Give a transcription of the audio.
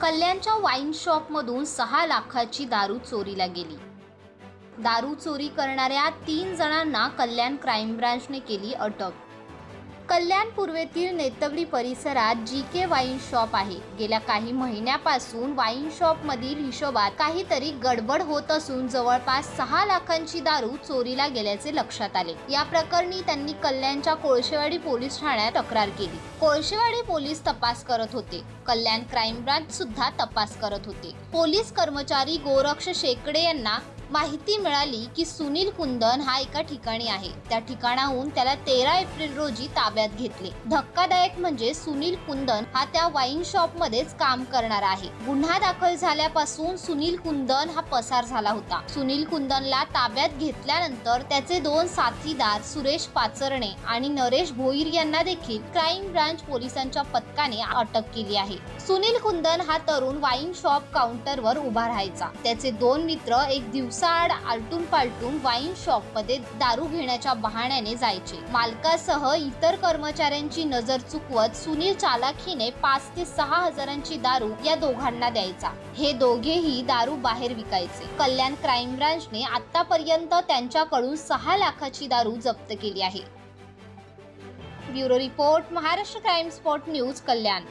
कल्याणच्या वाईन शॉपमधून सहा लाखाची दारू चोरीला गेली. दारू चोरी करणाऱ्या तीन जणांना कल्याण क्राईम ब्रांचने केली अटक. कल्याण पूर्वेतील नेतवडी परिसरात जी के वाईन शॉप आहे. गेल्या काही महिन्यापासून वाईन शॉपमधील हिशोबात काहीतरी गडबड होत असून जवळपास सहा लाखांची दारू चोरीला गेल्याचे लक्षात आले. या प्रकरणी त्यांनी कल्याणच्या कोळशेवाडी पोलीस ठाण्यात तक्रार केली. कोळशेवाडी पोलीस तपास करत होते. कल्याण क्राईम ब्रांच सुद्धा तपास करत होते. पोलीस कर्मचारी गोरक्ष शेकडे यांना माहिती मिळाली की सुनील कुंदन हा एका ठिकाणी आहे. त्या ठिकाणाहून त्याला तेरा एप्रिल रोजी ताब्यात घेतले. धक्कादायक म्हणजे सुनील कुंदन हा त्या वाईन शॉप मध्येच काम करणार आहे. गुन्हा दाखल झाल्यापासून सुनील कुंदन हा पसार झाला होता. सुनील कुंदनला ताब्यात घेतल्यानंतर त्याचे दोन साथीदार सुरेश पाचरणे आणि नरेश भोईर यांना देखील क्राईम ब्रांच पोलिसांच्या पथकाने अटक केली आहे. सुनील कुंदन हा तरुण वाईन शॉप काउंटरवर उभा राहायचा. त्याचे दोन मित्र एक दिवसाआड आलटून पालटून वाईन शॉपमध्ये दारू घेण्याच्या बहाण्याने जायचे. मालकासह इतर कर्मचाऱ्यांची नजर चुकवत सुनील चालाखीने पाच ते सहा हजारांची दारू या दोघांना द्यायचा. हे दोघेही दारू बाहेर विकायचे. कल्याण क्राईम ब्रांचने आतापर्यंत त्यांच्याकडून सहा लाखाची दारू जप्त केली आहे. Bureau report Maharashtra crime spot news Kalyan.